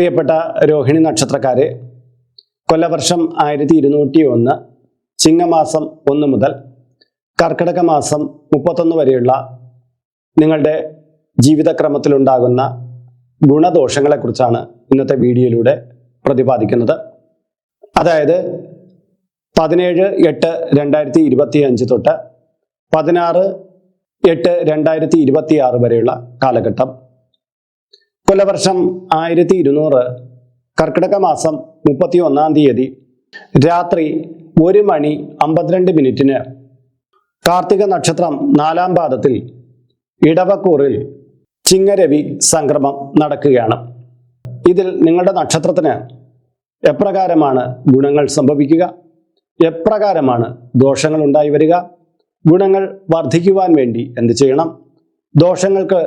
പ്രിയപ്പെട്ട രോഹിണി നക്ഷത്രക്കാരെ കൊല്ലവർഷം ആയിരത്തി ഇരുന്നൂറ്റി ഒന്ന് ചിങ്ങമാസം ഒന്ന് മുതൽ കർക്കിടക മാസം മുപ്പത്തൊന്ന് വരെയുള്ള നിങ്ങളുടെ ജീവിതക്രമത്തിലുണ്ടാകുന്ന ഗുണദോഷങ്ങളെക്കുറിച്ചാണ് ഇന്നത്തെ വീഡിയോയിലൂടെ പ്രതിപാദിക്കുന്നത്. അതായത് പതിനേഴ് എട്ട് രണ്ടായിരത്തി ഇരുപത്തി അഞ്ച് തൊട്ട് പതിനാറ് എട്ട് രണ്ടായിരത്തി ഇരുപത്തി ആറ് വരെയുള്ള കാലഘട്ടം. കൊല്ലവർഷം ആയിരത്തി ഇരുന്നൂറ് കർക്കിടക മാസം മുപ്പത്തി ഒന്നാം തീയതി രാത്രി ഒരു മണി അമ്പത്തിരണ്ട് മിനിറ്റിന് കാർത്തിക നക്ഷത്രം നാലാം പാദത്തിൽ ഇടവക്കൂറിൽ ചിങ്ങരവി സംക്രമം നടക്കുകയാണ്. ഇതിൽ നിങ്ങളുടെ നക്ഷത്രത്തിന് എപ്രകാരമാണ് ഗുണങ്ങൾ സംഭവിക്കുക? എപ്രകാരമാണ് ദോഷങ്ങൾ ഉണ്ടായി വരിക? ഗുണങ്ങൾ വർദ്ധിക്കുവാൻ വേണ്ടി എന്ത് ചെയ്യണം? ദോഷങ്ങൾക്ക്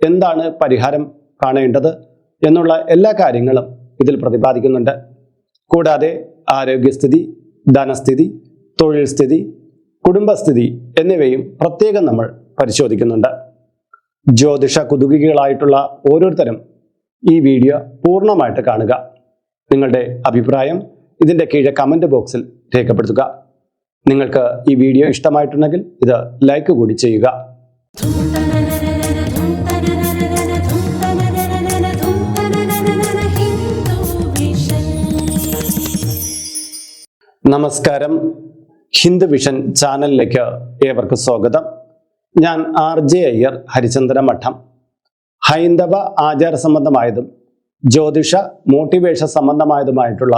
എന്താണ് പരിഹാരം? കാണേണ്ടത് എന്നുള്ള എല്ലാ കാര്യങ്ങളും ഇതിൽ പ്രതിപാദിക്കുന്നുണ്ട്. കൂടാതെ ആരോഗ്യസ്ഥിതി ധനസ്ഥിതി തൊഴിൽ സ്ഥിതി കുടുംബസ്ഥിതി എന്നിവയും പ്രത്യേകം നമ്മൾ പരിശോധിക്കുന്നുണ്ട്. ജ്യോതിഷ കുതുകികളായിട്ടുള്ള ഓരോരുത്തരും ഈ വീഡിയോ പൂർണമായിട്ട് കാണുക. നിങ്ങളുടെ അഭിപ്രായം ഇതിന്റെ കീഴെ കമന്റ് ബോക്സിൽ രേഖപ്പെടുത്തുക. നിങ്ങൾക്ക് ഈ വീഡിയോ ഇഷ്ടമായിട്ടുണ്ടെങ്കിൽ ഇത് ലൈക്ക് കൂടി ചെയ്യുക. നമസ്കാരം. ഹിന്ദു വിഷൻ ചാനലിലേക്ക് ഏവർക്ക് സ്വാഗതം. ഞാൻ ആർ ജെ അയ്യർ ഹരിചന്ദ്ര മഠം. ഹൈന്ദവ ആചാര സംബന്ധമായതും ജ്യോതിഷ മോട്ടിവേഷൻ സംബന്ധമായതുമായിട്ടുള്ള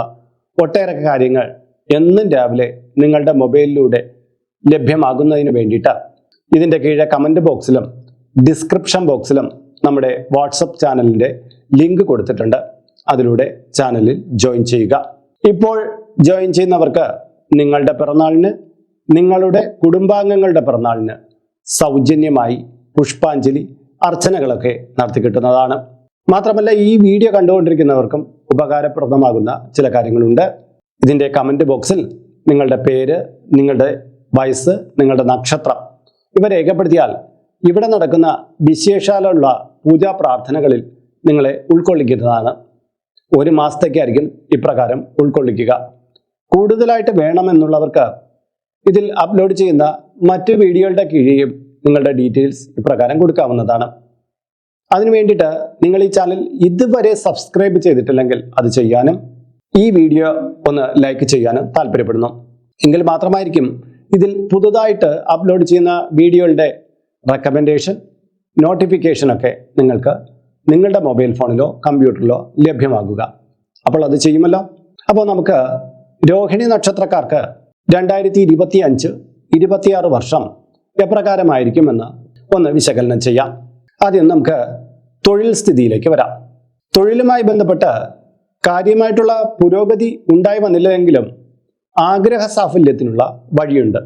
ഒട്ടേറെ കാര്യങ്ങൾ എന്നും രാവിലെ നിങ്ങളുടെ മൊബൈലിലൂടെ ലഭ്യമാകുന്നതിന് വേണ്ടിയിട്ട് ഇതിന്റെ കീഴെ കമന്റ് ബോക്സിലും ഡിസ്ക്രിപ്ഷൻ ബോക്സിലും നമ്മുടെ വാട്സപ്പ് ചാനലിന്റെ ലിങ്ക് കൊടുത്തിട്ടുണ്ട്. അതിലൂടെ ചാനലിൽ ജോയിൻ ചെയ്യുക. ഇപ്പോൾ ജോയിൻ ചെയ്യുന്നവർക്ക് നിങ്ങളുടെ പിറന്നാളിന് നിങ്ങളുടെ കുടുംബാംഗങ്ങളുടെ പിറന്നാളിന് സൗജന്യമായി പുഷ്പാഞ്ജലി അർച്ചനകളൊക്കെ നടത്തി കിട്ടുന്നതാണ്. മാത്രമല്ല ഈ വീഡിയോ കണ്ടുകൊണ്ടിരിക്കുന്നവർക്കും ഉപകാരപ്രദമാകുന്ന ചില കാര്യങ്ങളുണ്ട്. ഇതിന്റെ കമന്റ് ബോക്സിൽ നിങ്ങളുടെ പേര് നിങ്ങളുടെ വയസ്സ് നിങ്ങളുടെ നക്ഷത്രം ഇവ രേഖപ്പെടുത്തിയാൽ ഇവിടെ നടക്കുന്ന വിശേഷാലുള്ള പൂജാ പ്രാർത്ഥനകളിൽ നിങ്ങളെ ഉൾക്കൊള്ളിക്കുന്നതാണ്. ഒരു മാസത്തേക്കായിരിക്കും ഇപ്രകാരം ഉൾക്കൊള്ളിക്കുക. കൂടുതലായിട്ട് വേണമെന്നുള്ളവർക്ക് ഇതിൽ അപ്ലോഡ് ചെയ്യുന്ന മറ്റ് വീഡിയോകളുടെ കീഴെയും നിങ്ങളുടെ ഡീറ്റെയിൽസ് ഇപ്രകാരം കൊടുക്കാവുന്നതാണ്. അതിനു വേണ്ടിയിട്ട് നിങ്ങൾ ഈ ചാനൽ ഇതുവരെ സബ്സ്ക്രൈബ് ചെയ്തിട്ടില്ലെങ്കിൽ അത് ചെയ്യാനും ഈ വീഡിയോ ഒന്ന് ലൈക്ക് ചെയ്യാനും താല്പര്യപ്പെടുന്നു. എങ്കിൽ മാത്രമായിരിക്കും ഇതിൽ പുതുതായിട്ട് അപ്ലോഡ് ചെയ്യുന്ന വീഡിയോകളുടെ റെക്കമെൻഡേഷൻ നോട്ടിഫിക്കേഷനൊക്കെ നിങ്ങൾക്ക് നിങ്ങളുടെ മൊബൈൽ ഫോണിലോ കമ്പ്യൂട്ടറിലോ ലഭ്യമാകുക. അപ്പോൾ അത് ചെയ്യുമല്ലോ. അപ്പോൾ നമുക്ക് രോഹിണി നക്ഷത്രക്കാർക്ക് രണ്ടായിരത്തി ഇരുപത്തി അഞ്ച് ഇരുപത്തിയാറ് വർഷം എപ്രകാരമായിരിക്കുമെന്ന് ഒന്ന് വിശകലനം ചെയ്യാം. ആദ്യം നമുക്ക് തൊഴിൽ സ്ഥിതിയിലേക്ക് വരാം. തൊഴിലുമായി ബന്ധപ്പെട്ട് കാര്യമായിട്ടുള്ള പുരോഗതി ഉണ്ടായി വന്നില്ലെങ്കിലും ആഗ്രഹ സാഫല്യത്തിനുള്ള വഴിയുണ്ട്.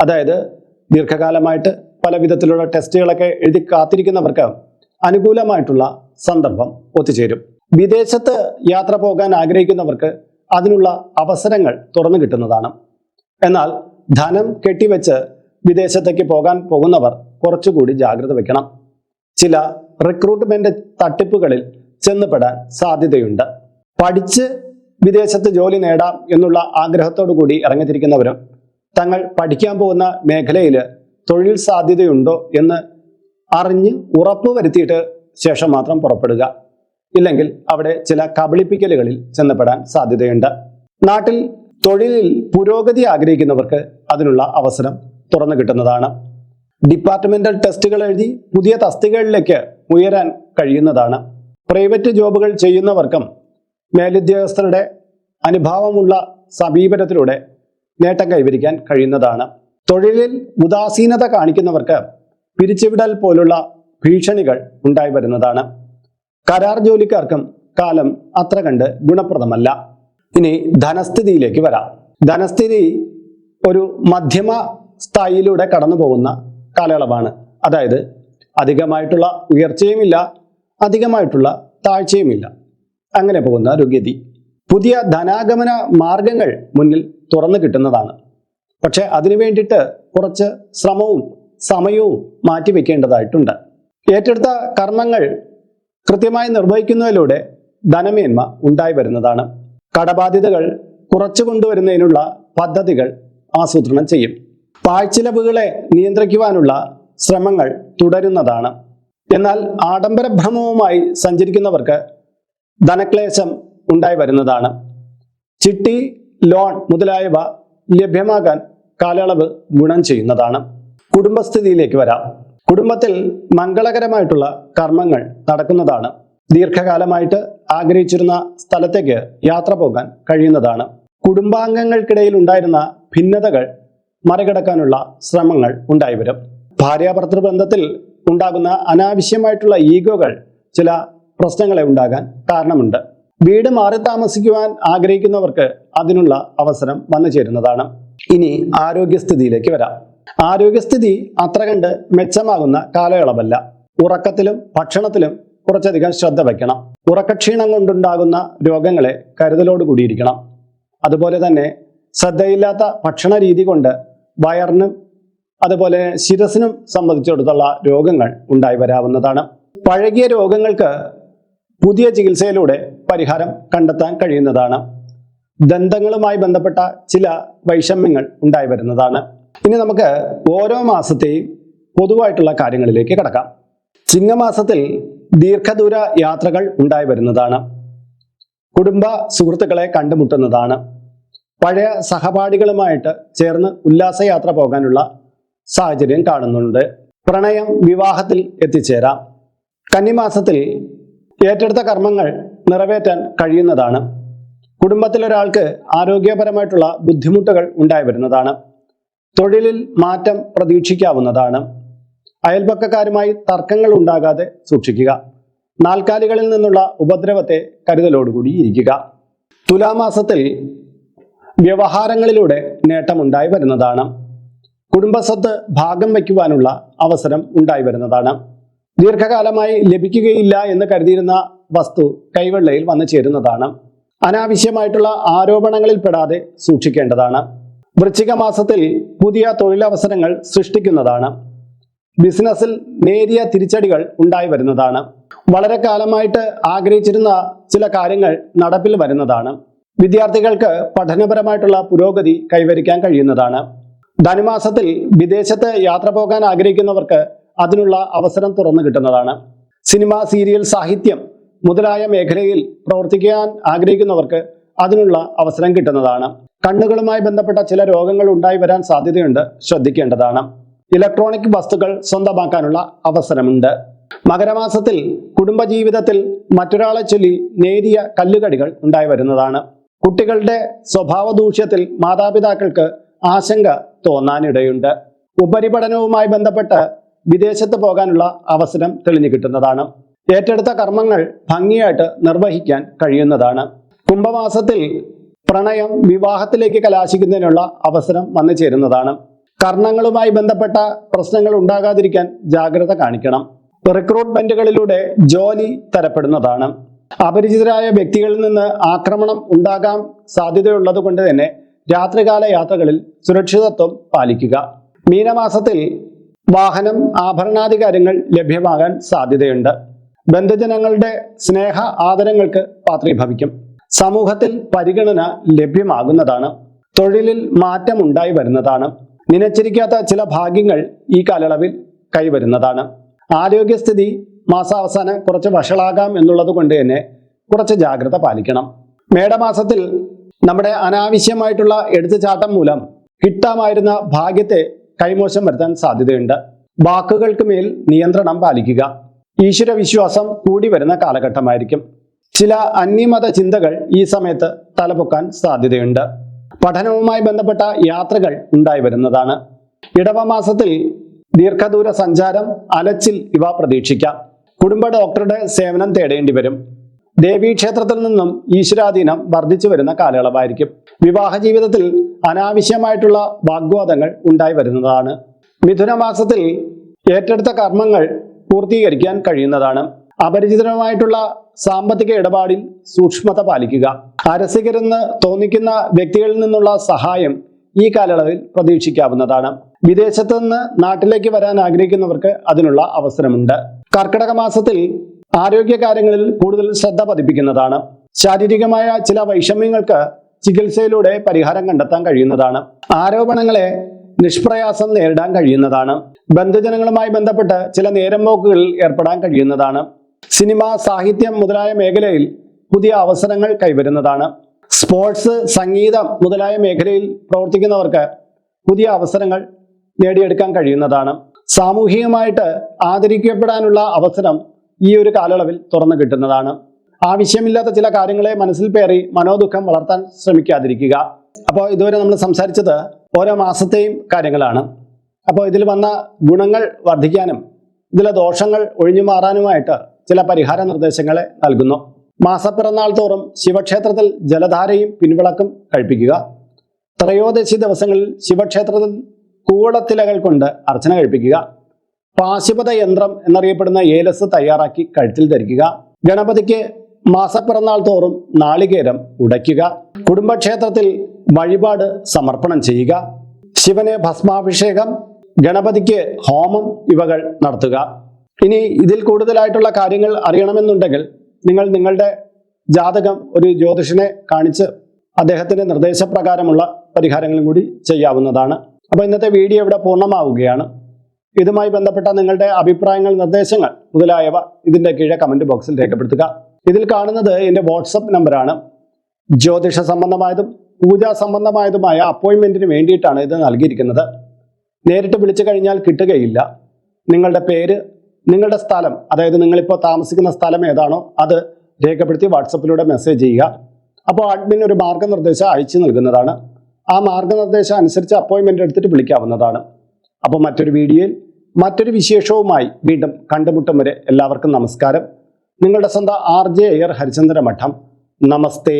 അതായത് ദീർഘകാലമായിട്ട് പല വിധത്തിലുള്ള ടെസ്റ്റുകളൊക്കെ എഴുതി കാത്തിരിക്കുന്നവർക്ക് അനുകൂലമായിട്ടുള്ള സന്ദർഭം ഒത്തുചേരും. വിദേശത്ത് യാത്ര പോകാൻ ആഗ്രഹിക്കുന്നവർക്ക് അതിനുള്ള അവസരങ്ങൾ തുറന്നു കിട്ടുന്നതാണ്. എന്നാൽ ധനം കെട്ടിവെച്ച് വിദേശത്തേക്ക് പോകാൻ പോകുന്നവർ കുറച്ചുകൂടി ജാഗ്രത വയ്ക്കണം. ചില റിക്രൂട്ട്മെന്റ് തട്ടിപ്പുകളിൽ ചെന്നുപെടാൻ സാധ്യതയുണ്ട്. പഠിച്ച് വിദേശത്ത് ജോലി നേടാം എന്നുള്ള ആഗ്രഹത്തോടു കൂടി ഇറങ്ങിത്തിരിക്കുന്നവരും തങ്ങൾ പഠിക്കാൻ പോകുന്ന മേഖലയിൽ തൊഴിൽ സാധ്യതയുണ്ടോ എന്ന് അറിഞ്ഞ് ഉറപ്പ് വരുത്തിയിട്ട് ശേഷം മാത്രം പുറപ്പെടുക. ഇല്ലെങ്കിൽ അവിടെ ചില കബളിപ്പിക്കലുകളിൽ ചെന്നപ്പെടാൻ സാധ്യതയുണ്ട്. നാട്ടിൽ തൊഴിലിൽ പുരോഗതി ആഗ്രഹിക്കുന്നവർക്ക് അതിനുള്ള അവസരം തുറന്നു കിട്ടുന്നതാണ്. ഡിപ്പാർട്ട്മെന്റൽ ടെസ്റ്റുകൾ എഴുതി പുതിയ തസ്തികകളിലേക്ക് ഉയരാൻ കഴിയുന്നതാണ്. പ്രൈവറ്റ് ജോബുകൾ ചെയ്യുന്നവർക്കും മേലുദ്യോഗസ്ഥരുടെ അനുഭാവമുള്ള സമീപനത്തിലൂടെ നേട്ടം കൈവരിക്കാൻ കഴിയുന്നതാണ്. തൊഴിലിൽ ഉദാസീനത കാണിക്കുന്നവർക്ക് പിരിച്ചുവിടൽ പോലുള്ള ഭീഷണികൾ ഉണ്ടായി വരുന്നതാണ്. കരാർ ജോലിക്കാർക്കും കാലം അത്ര കണ്ട് ഗുണപ്രദമല്ല. ഇനി ധനസ്ഥിതിയിലേക്ക് വരാം. ധനസ്ഥിതി ഒരു മധ്യമ സ്ഥായിലൂടെ കടന്നു പോകുന്ന കാലയളവാണ്. അതായത് അധികമായിട്ടുള്ള ഉയർച്ചയുമില്ല അധികമായിട്ടുള്ള താഴ്ചയുമില്ല. അങ്ങനെ പോകുന്ന ഒരു ഗതി. പുതിയ ധനാഗമന മാർഗങ്ങൾ മുന്നിൽ തുറന്നു കിട്ടുന്നതാണ്. പക്ഷെ അതിനു വേണ്ടിയിട്ട് കുറച്ച് ശ്രമവും സമയവും മാറ്റിവെക്കേണ്ടതായിട്ടുണ്ട് ഏറ്റെടുത്ത കർമ്മങ്ങൾ കൃത്യമായി നിർവഹിക്കുന്നതിലൂടെ ധനമേന്മ ഉണ്ടായി വരുന്നതാണ്. കടബാധ്യതകൾ കുറച്ചു കൊണ്ടുവരുന്നതിനുള്ള പദ്ധതികൾ ആസൂത്രണം ചെയ്യും. പാഴ്ചിലവുകളെ നിയന്ത്രിക്കുവാനുള്ള ശ്രമങ്ങൾ തുടരുന്നതാണ്. എന്നാൽ ആഡംബര ഭ്രമവുമായി സഞ്ചരിക്കുന്നവർക്ക് ധനക്ലേശം ഉണ്ടായി വരുന്നതാണ്. ചിട്ടി ലോൺ മുതലായവ ലഭ്യമാകാൻ കാലയളവ് ഗുണം ചെയ്യുന്നതാണ്. കുടുംബസ്ഥിതിയിലേക്ക് വരാം. കുടുംബത്തിൽ മംഗളകരമായിട്ടുള്ള കർമ്മങ്ങൾ നടക്കുന്നതാണ്. ദീർഘകാലമായിട്ട് ആഗ്രഹിച്ചിരുന്ന സ്ഥലത്തേക്ക് യാത്ര പോകാൻ കഴിയുന്നതാണ്. കുടുംബാംഗങ്ങൾക്കിടയിൽ ഉണ്ടായിരുന്ന ഭിന്നതകൾ മറികടക്കാനുള്ള ശ്രമങ്ങൾ ഉണ്ടായിവരും. ഭാര്യാഭർത്തൃ ബന്ധത്തിൽ ഉണ്ടാകുന്ന അനാവശ്യമായിട്ടുള്ള ഈഗോകൾ ചില പ്രശ്നങ്ങളെ ഉണ്ടാകാൻ കാരണമുണ്ട്. വീട് മാറി താമസിക്കുവാൻ ആഗ്രഹിക്കുന്നവർക്ക് അതിനുള്ള അവസരം വന്നു ചേരുന്നതാണ് ഇനി ആരോഗ്യസ്ഥിതിയിലേക്ക് വരാം. ആരോഗ്യസ്ഥിതി അത്ര കണ്ട് മെച്ചമാകുന്ന കാലയളവല്ല. ഉറക്കത്തിലും ഭക്ഷണത്തിലും കുറച്ചധികം ശ്രദ്ധ വയ്ക്കണം. ഉറക്കക്ഷീണം കൊണ്ടുണ്ടാകുന്ന രോഗങ്ങളെ കരുതലോട് കൂടിയിരിക്കണം. അതുപോലെ തന്നെ ശ്രദ്ധയില്ലാത്ത ഭക്ഷണ രീതി കൊണ്ട് വയറിനും അതുപോലെ ശിരസിനും സംബന്ധിച്ചിടത്തുള്ള രോഗങ്ങൾ ഉണ്ടായി വരാവുന്നതാണ്. പഴകിയ രോഗങ്ങൾക്ക് പുതിയ ചികിത്സയിലൂടെ പരിഹാരം കണ്ടെത്താൻ കഴിയുന്നതാണ്. ദന്തങ്ങളുമായി ബന്ധപ്പെട്ട ചില വൈഷമ്യങ്ങൾ ഉണ്ടായി വരുന്നതാണ്. ഇനി നമുക്ക് ഓരോ മാസത്തെയും പൊതുവായിട്ടുള്ള കാര്യങ്ങളിലേക്ക് കടക്കാം. ചിങ്ങമാസത്തിൽ ദീർഘദൂര യാത്രകൾ ഉണ്ടായി വരുന്നതാണ്. കുടുംബ സുഹൃത്തുക്കളെ കണ്ടുമുട്ടുന്നതാണ്. പഴയ സഹപാഠികളുമായിട്ട് ചേർന്ന് ഉല്ലാസയാത്ര പോകാനുള്ള സാഹചര്യം കാണുന്നുണ്ട്. പ്രണയം വിവാഹത്തിൽ എത്തിച്ചേരാം. കന്നിമാസത്തിൽ ഏറ്റെടുത്ത കർമ്മങ്ങൾ നിറവേറ്റാൻ കഴിയുന്നതാണ്. കുടുംബത്തിലൊരാൾക്ക് ആരോഗ്യപരമായിട്ടുള്ള ബുദ്ധിമുട്ടുകൾ ഉണ്ടായി വരുന്നതാണ്. തൊഴിലിൽ മാറ്റം പ്രതീക്ഷിക്കാവുന്നതാണ്. അയൽപക്കക്കാരുമായി തർക്കങ്ങൾ ഉണ്ടാകാതെ സൂക്ഷിക്കുക. നാൽക്കാലികളിൽ നിന്നുള്ള ഉപദ്രവത്തെ കരുതലോടുകൂടി ഇരിക്കുക. തുലാമാസത്തിൽ വ്യവഹാരങ്ങളിലൂടെ നേട്ടമുണ്ടായി വരുന്നതാണ്. കുടുംബസ്വത്ത് ഭാഗം വയ്ക്കുവാനുള്ള അവസരം ഉണ്ടായി വരുന്നതാണ്. ദീർഘകാലമായി ലഭിക്കുകയില്ല എന്ന് കരുതിയിരുന്ന വസ്തു കൈവെള്ളയിൽ വന്നു ചേരുന്നതാണ്. അനാവശ്യമായിട്ടുള്ള ആരോപണങ്ങളിൽ പെടാതെ സൂക്ഷിക്കേണ്ടതാണ്. വൃശ്ചിക മാസത്തിൽ പുതിയ തൊഴിലവസരങ്ങൾ സൃഷ്ടിക്കുന്നതാണ്. ബിസിനസ്സിൽ നേരിയ തിരിച്ചടികൾ ഉണ്ടായി വരുന്നതാണ്. വളരെ കാലമായിട്ട് ആഗ്രഹിച്ചിരുന്ന ചില കാര്യങ്ങൾ നടപ്പിൽ വരുന്നതാണ്. വിദ്യാർത്ഥികൾക്ക് പഠനപരമായിട്ടുള്ള പുരോഗതി കൈവരിക്കാൻ കഴിയുന്നതാണ്. ധനുമാസത്തിൽ വിദേശത്ത് യാത്ര പോകാൻ ആഗ്രഹിക്കുന്നവർക്ക് അതിനുള്ള അവസരം തുറന്നു കിട്ടുന്നതാണ്. സിനിമ സീരിയൽ സാഹിത്യം മുതലായ മേഖലയിൽ പ്രവർത്തിക്കാൻ ആഗ്രഹിക്കുന്നവർക്ക് അതിനുള്ള അവസരം കിട്ടുന്നതാണ്. കണ്ണുകളുമായി ബന്ധപ്പെട്ട ചില രോഗങ്ങൾ ഉണ്ടായി വരാൻ സാധ്യതയുണ്ട്. ശ്രദ്ധിക്കേണ്ടതാണ്. ഇലക്ട്രോണിക് വസ്തുക്കൾ സ്വന്തമാക്കാനുള്ള അവസരമുണ്ട്. മകരമാസത്തിൽ കുടുംബജീവിതത്തിൽ മറ്റൊരാളെ ചൊല്ലി നേരിയ കല്ലുകടികൾ ഉണ്ടായി വരുന്നതാണ്. കുട്ടികളുടെ സ്വഭാവ ദൂഷ്യത്തിൽ മാതാപിതാക്കൾക്ക് ആശങ്ക തോന്നാനിടയുണ്ട്. ഉപരിപഠനവുമായി ബന്ധപ്പെട്ട് വിദേശത്ത് പോകാനുള്ള അവസരം തെളിഞ്ഞു കിട്ടുന്നതാണ്. ഏറ്റെടുത്ത കർമ്മങ്ങൾ ഭംഗിയായിട്ട് നിർവഹിക്കാൻ കഴിയുന്നതാണ്. കുംഭമാസത്തിൽ പ്രണയം വിവാഹത്തിലേക്ക് കലാശിക്കുന്നതിനുള്ള അവസരം വന്നു ചേരുന്നതാണ്. കർണങ്ങളുമായി ബന്ധപ്പെട്ട പ്രശ്നങ്ങൾ ഉണ്ടാകാതിരിക്കാൻ ജാഗ്രത കാണിക്കണം. റിക്രൂട്ട്മെന്റുകളിലൂടെ ജോലി തരപ്പെടുന്നതാണ്. അപരിചിതരായ വ്യക്തികളിൽ നിന്ന് ആക്രമണം ഉണ്ടാകാൻ സാധ്യതയുള്ളത് കൊണ്ട് തന്നെ രാത്രികാല യാത്രകളിൽ സുരക്ഷിതത്വം പാലിക്കുക. മീനമാസത്തിൽ വാഹനം ആഭരണാധികാരങ്ങൾ ലഭ്യമാകാൻ സാധ്യതയുണ്ട്. ബന്ധുജനങ്ങളുടെ സ്നേഹ ആദരങ്ങൾക്ക് പാത്രീഭവിക്കും. സമൂഹത്തിൽ പരിഗണന ലഭ്യമാകുന്നതാണ്. തൊഴിലിൽ മാറ്റം ഉണ്ടായി വരുന്നതാണ്. നനച്ചിരിക്കാത്ത ചില ഭാഗ്യങ്ങൾ ഈ കാലയളവിൽ കൈവരുന്നതാണ്. ആരോഗ്യസ്ഥിതി മാസാവസാനം കുറച്ച് വഷളാകാം എന്നുള്ളത് കൊണ്ട് തന്നെ കുറച്ച് ജാഗ്രത പാലിക്കണം. മേടമാസത്തിൽ നമ്മുടെ അനാവശ്യമായിട്ടുള്ള എടുത്തുചാട്ടം മൂലം കിട്ടാമായിരുന്ന ഭാഗ്യത്തെ കൈമോശം വരുത്താൻ സാധ്യതയുണ്ട്. വാക്കുകൾക്ക് മേൽ നിയന്ത്രണം പാലിക്കുക. ഈശ്വരവിശ്വാസം കൂടി വരുന്ന കാലഘട്ടമായിരിക്കും. ചില അന്യമത ചിന്തകൾ ഈ സമയത്ത് തലപൊക്കാൻ സാധ്യതയുണ്ട്. പഠനവുമായി ബന്ധപ്പെട്ട യാത്രകൾ ഉണ്ടായി വരുന്നതാണ്. ഇടവമാസത്തിൽ ദീർഘദൂര സഞ്ചാരം അലച്ചിൽ ഇവ പ്രതീക്ഷിക്കാം. കുടുംബ ഡോക്ടറുടെ സേവനം തേടേണ്ടി വരും. ദേവീക്ഷേത്രത്തിൽ നിന്നും ഈശ്വരാധീനം വർദ്ധിച്ചു വരുന്ന കാലയളവായിരിക്കും. വിവാഹ ജീവിതത്തിൽ അനാവശ്യമായിട്ടുള്ള വാഗ്വാദങ്ങൾ ഉണ്ടായി വരുന്നതാണ്. മിഥുന മാസത്തിൽ ഏറ്റെടുത്ത കർമ്മങ്ങൾ പൂർത്തീകരിക്കാൻ കഴിയുന്നതാണ്. അപരിചിതരുമായിട്ടുള്ള സാമ്പത്തിക ഇടപാടിൽ സൂക്ഷ്മത പാലിക്കുക. അരസികരെന്ന് തോന്നിക്കുന്ന വ്യക്തികളിൽ നിന്നുള്ള സഹായം ഈ കാലയളവിൽ പ്രതീക്ഷിക്കാവുന്നതാണ്. വിദേശത്തു നിന്ന് നാട്ടിലേക്ക് വരാൻ ആഗ്രഹിക്കുന്നവർക്ക് അതിനുള്ള അവസരമുണ്ട്. കർക്കിടക മാസത്തിൽ ആരോഗ്യ കാര്യങ്ങളിൽ കൂടുതൽ ശ്രദ്ധ പതിപ്പിക്കുന്നതാണ്. ശാരീരികമായ ചില വൈഷമ്യങ്ങൾക്ക് ചികിത്സയിലൂടെ പരിഹാരം കണ്ടെത്താൻ കഴിയുന്നതാണ്. ആരോപണങ്ങളെ നിഷ്പ്രയാസം നേരിടാൻ കഴിയുന്നതാണ്. ബന്ധുജനങ്ങളുമായി ബന്ധപ്പെട്ട് ചില നേരം പോക്കുകളിൽ ഏർപ്പെടാൻ കഴിയുന്നതാണ്. സിനിമ സാഹിത്യം മുതലായ മേഖലയിൽ പുതിയ അവസരങ്ങൾ കൈവരുന്നതാണ്. സ്പോർട്സ് സംഗീതം മുതലായ മേഖലയിൽ പ്രവർത്തിക്കുന്നവർക്ക് പുതിയ അവസരങ്ങൾ നേടിയെടുക്കാൻ കഴിയുന്നതാണ്. സാമൂഹികമായിട്ട് ആദരിക്കപ്പെടാനുള്ള അവസരം ഈ ഒരു കാലയളവിൽ തുറന്നു കിട്ടുന്നതാണ്. ആവശ്യമില്ലാത്ത ചില കാര്യങ്ങളെ മനസ്സിൽ പേറി മനോദുഃഖം വളർത്താൻ ശ്രമിക്കാതിരിക്കുക. അപ്പോൾ ഇതുവരെ നമ്മൾ സംസാരിച്ചത് ഓരോ മാസത്തെയും കാര്യങ്ങളാണ്. അപ്പോൾ ഇതിൽ വന്ന ഗുണങ്ങൾ വർദ്ധിക്കാനും ഇതിലെ ദോഷങ്ങൾ ഒഴിഞ്ഞു മാറാനുമായിട്ട് ചില പരിഹാര നിർദ്ദേശങ്ങൾ നൽകുന്നു. മാസപ്പിറന്നാൾ തോറും ശിവക്ഷേത്രത്തിൽ ജലധാരയും പിൻവിളക്കും കഴിപ്പിക്കുക. ത്രയോദശി ദിവസങ്ങളിൽ ശിവക്ഷേത്രത്തിൽ കൂടത്തിലകൾ കൊണ്ട് അർച്ചന കഴിപ്പിക്കുക. പാശുപത യന്ത്രം എന്നറിയപ്പെടുന്ന ഏലസ് തയ്യാറാക്കി കഴുത്തിൽ ധരിക്കുക. ഗണപതിക്ക് മാസപ്പിറന്നാൾ തോറും നാളികേരം ഉടയ്ക്കുക. കുടുംബക്ഷേത്രത്തിൽ വഴിപാട് സമർപ്പണം ചെയ്യുക. ശിവന് ഭസ്മാഭിഷേകം ഗണപതിക്ക് ഹോമം ഇവകൾ നടത്തുക. ഇനി ഇതിൽ കൂടുതലായിട്ടുള്ള കാര്യങ്ങൾ അറിയണമെന്നുണ്ടെങ്കിൽ നിങ്ങൾ നിങ്ങളുടെ ജാതകം ഒരു ജ്യോതിഷനെ കാണിച്ച് അദ്ദേഹത്തിന്റെ നിർദ്ദേശപ്രകാരമുള്ള പരിഹാരങ്ങളും കൂടി ചെയ്യാവുന്നതാണ്. അപ്പോൾ ഇന്നത്തെ വീഡിയോ ഇവിടെ പൂർണമാവുകയാണ്. ഇതുമായി ബന്ധപ്പെട്ട നിങ്ങളുടെ അഭിപ്രായങ്ങൾ നിർദ്ദേശങ്ങൾ മുതലായവ ഇതിന്റെ കീഴെ കമന്റ് ബോക്സിൽ രേഖപ്പെടുത്തുക. ഇതിൽ കാണുന്നത് എന്റെ വാട്സപ്പ് നമ്പറാണ് ജ്യോതിഷ സംബന്ധമായതും പൂജാ സംബന്ധമായതുമായ അപ്പോയിൻമെന്റിന് വേണ്ടിയിട്ടാണ് ഇത് നൽകിയിരിക്കുന്നത്. നേരിട്ട് വിളിച്ചു കഴിഞ്ഞാൽ കിട്ടുകയില്ല. നിങ്ങളുടെ പേര് നിങ്ങളുടെ സ്ഥലം അതായത് നിങ്ങളിപ്പോൾ താമസിക്കുന്ന സ്ഥലം ഏതാണോ അത് രേഖപ്പെടുത്തി വാട്സപ്പിലൂടെ മെസ്സേജ് ചെയ്യുക. അപ്പോൾ അഡ്മിൻ ഒരു മാർഗനിർദ്ദേശം അയച്ചു നൽകുന്നതാണ്. ആ മാർഗനിർദ്ദേശം അനുസരിച്ച് അപ്പോയിൻമെന്റ് എടുത്തിട്ട് വിളിക്കാവുന്നതാണ്. അപ്പോൾ മറ്റൊരു വീഡിയോയിൽ മറ്റൊരു വിശേഷവുമായി വീണ്ടും കണ്ടുമുട്ടും വരെ എല്ലാവർക്കും നമസ്കാരം. നിങ്ങളുടെ സ്വന്തം ആർ ജെ എയർ ഹരിചന്ദ്ര മഠം നമസ്തേ.